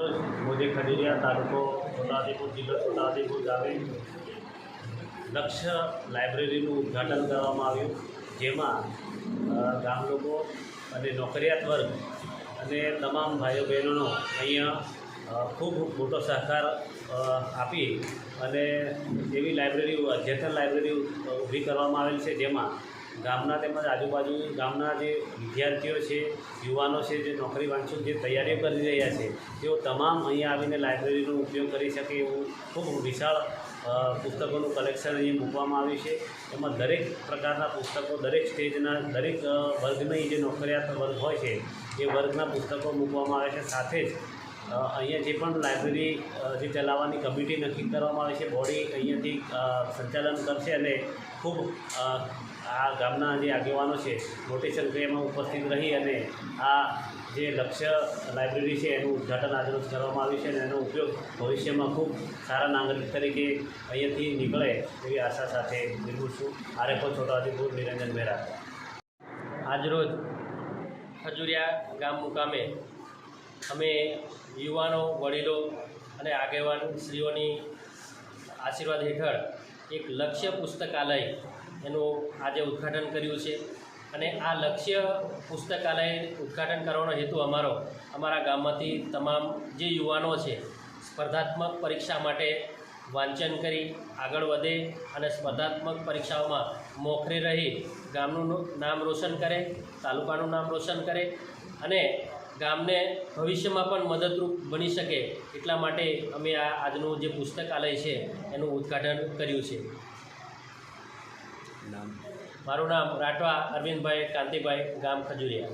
મોદી ખડીરિયા તાલુકો છોટાઉદેપુર જિલ્લો છોટાઉદેપુર ગામે લક્ષ્ય લાઇબ્રેરીનું ઉદ્ઘાટન કરવામાં આવ્યું, જેમાં ગામ લોકો અને નોકરિયાત વર્ગ અને તમામ ભાઈઓ બહેનોનો અહીંયા ખૂબ મોટો સહકાર આપી અને એવી લાઇબ્રેરી અદ્યતન લાઇબ્રેરી ઊભી કરવામાં આવેલ છે, જેમાં ગામના તેમજ આજુબાજુ ગામના જે વિદ્યાર્થીઓ છે, યુવાનો છે, જે નોકરી વાંચું જે તૈયારીઓ કરી રહ્યા છે, તેઓ તમામ અહીંયા આવીને લાઇબ્રેરીનો ઉપયોગ કરી શકે એવું ખૂબ વિશાળ પુસ્તકોનું કલેક્શન અહીં મૂકવામાં આવ્યું છે. એમાં દરેક પ્રકારના પુસ્તકો, દરેક સ્ટેજના, દરેક વર્ગની જે નોકરિયાત વર્ગ હોય છે, એ વર્ગના પુસ્તકો મૂકવામાં આવે છે. સાથે જ અહીંયા જે પણ લાઇબ્રેરી જે ચલાવવાની કમિટી નક્કી કરવામાં આવે છે, બોડી અહીંયાથી સંચાલન કરશે અને ખૂબ આ ગામના જે આગેવાનો છે, મોટી સંખ્યામાં ઉપસ્થિત રહી અને આ જે લક્ષ્ય લાઇબ્રેરી છે, એનું ઉદ્ઘાટન આજરોજ કરવામાં આવ્યું છે અને એનો ઉપયોગ ભવિષ્યમાં ખૂબ સારા નાગરિક તરીકે અહીંયાથી નીકળે એવી આશા સાથે નિર્મું છું. આરેફો છોટાઉદેપુર નિરંજન મહેરા આજરોજ ખજુરિયા ગામ મુકામે અમે યુવાનો, વડીલો અને આગેવાન શ્રીઓની આશીર્વાદ હેઠળ એક લક્ષ્ય પુસ્તકાલય એનું આજે ઉદ્ઘાટન કર્યું છે. અને આ લક્ષ્ય પુસ્તકાલય ઉદ્ઘાટન કરવાનો હેતુ અમારો, અમારા ગામમાંથી તમામ જે યુવાનો છે, સ્પર્ધાત્મક પરીક્ષા માટે વાંચન કરી, આગળ વધે અને સ્પર્ધાત્મક પરીક્ષાઓમાં મોખરે રહી ગામનું નામ રોશન કરે, તાલુકાનું નામ રોશન કરે અને ગામને ભવિષ્યમાં પણ મદદરૂપ બની શકે એટલા માટે અમે આ આજનું જે પુસ્તકાલય છે એનું ઉદ્ઘાટન કર્યું છે. મારું નામ રાઠવા અરવિંદભાઈ કાંતિભાઈ ગામ ખજુરિયા.